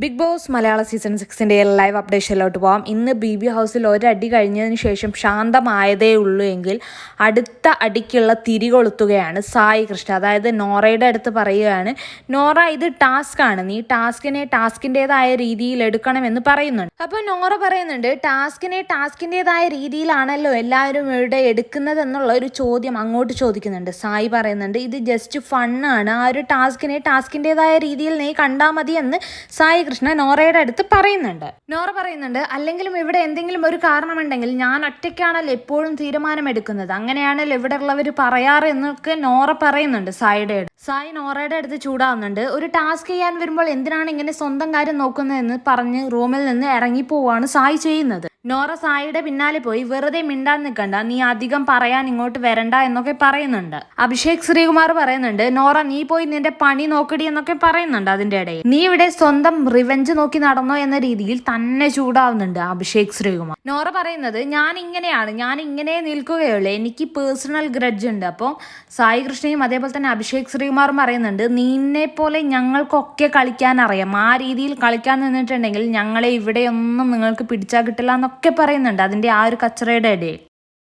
Big Boss മലയാള season സിക്സിന്റെ live അപ്ഡേഷനിലോട്ട് പോകാം ഇന്ന് ബി ബി ഹൗസിൽ ഒരടി കഴിഞ്ഞതിന് ശേഷം ശാന്തമായതേ ഉള്ളൂ എങ്കിൽ അടുത്ത അടിക്കുള്ള തിരികൊളുത്തുകയാണ് സായി കൃഷ്ണ. അതായത് നോറയുടെ അടുത്ത് പറയുകയാണ് നോറ ഇത് ടാസ്ക് ആണ്. നീ ടാസ്കിനെ ടാസ്കിന്റെതായ രീതിയിൽ എടുക്കണമെന്ന് പറയുന്നുണ്ട്. അപ്പോൾ നോറ പറയുന്നുണ്ട് ടാസ്കിനെ ടാസ്കിന്റെതായ രീതിയിലാണല്ലോ എല്ലാവരും ഇവിടെ എടുക്കുന്നത് എന്നുള്ള ഒരു ചോദ്യം അങ്ങോട്ട് ചോദിക്കുന്നുണ്ട്. സായി പറയുന്നുണ്ട് ഇത് ജസ്റ്റ് ഫണ്ണാണ് ആ ഒരു ടാസ്കിനെ ടാസ്കിന്റെതായ രീതിയിൽ നീ കണ്ടാൽ മതി എന്ന് സായി കൃഷ്ണ നോറയുടെ അടുത്ത് പറയുന്നുണ്ട്. നോറ പറയുന്നുണ്ട് അല്ലെങ്കിലും ഇവിടെ എന്തെങ്കിലും ഒരു കാരണമുണ്ടെങ്കിൽ ഞാൻ ഒറ്റയ്ക്കാണല്ലോ എപ്പോഴും തീരുമാനമെടുക്കുന്നത്. അങ്ങനെയാണല്ലോ ഇവിടെ ഉള്ളവർ പറയാറ് എന്നൊക്കെ നോറ പറയുന്നുണ്ട് സായിയുടെ സായി നോറയുടെ അടുത്ത് ചൂടാവുന്നുണ്ട്. ഒരു ടാസ്ക് ചെയ്യാൻ വരുമ്പോൾ എന്തിനാണ് ഇങ്ങനെ സ്വന്തം കാര്യം നോക്കുന്നതെന്ന് പറഞ്ഞ് റൂമിൽ നിന്ന് ഇറങ്ങി പോവാണ് സായി ചെയ്യുന്നത്. നോറ സായിയുടെ പിന്നാലെ പോയി വെറുതെ മിണ്ടാൻ നിൽക്കണ്ട നീ അധികം പറയാൻ ഇങ്ങോട്ട് വരണ്ട എന്നൊക്കെ പറയുന്നുണ്ട്. അഭിഷേക് ശ്രീകുമാർ പറയുന്നുണ്ട് നോറ നീ പോയി നിന്റെ പണി നോക്കടി എന്നൊക്കെ പറയുന്നുണ്ട് അതിന്റെ ഇടയിൽ. നീ ഇവിടെ സ്വന്തം റിവെഞ്ച് നോക്കി നടന്നോ എന്ന രീതിയിൽ തന്നെ ചൂടാവുന്നുണ്ട് അഭിഷേക് ശ്രീകുമാർ. നോറ പറയുന്നത് ഞാൻ ഇങ്ങനെയാണ് ഞാൻ ഇങ്ങനെ നിൽക്കുകയുള്ളൂ. എനിക്ക് പേഴ്സണൽ ഗ്രഡ്ജ് ഉണ്ട്. അപ്പോൾ സായി കൃഷ്ണയും അതേപോലെ തന്നെ അഭിഷേക് ശ്രീകുമാറും പറയുന്നുണ്ട് നിന്നെ പോലെ ഞങ്ങൾക്കൊക്കെ കളിക്കാൻ അറിയാം. ആ രീതിയിൽ കളിക്കാൻ നിന്നിട്ടുണ്ടെങ്കിൽ ഞങ്ങളെ ഇവിടെയൊന്നും നിങ്ങൾക്ക് പിടിച്ചാൽ കിട്ടില്ല എന്നൊക്കെ പറയുന്നുണ്ട്. അതിന്റെ ആ ഒരു കച്ചറയുടെ ഇടയിൽ.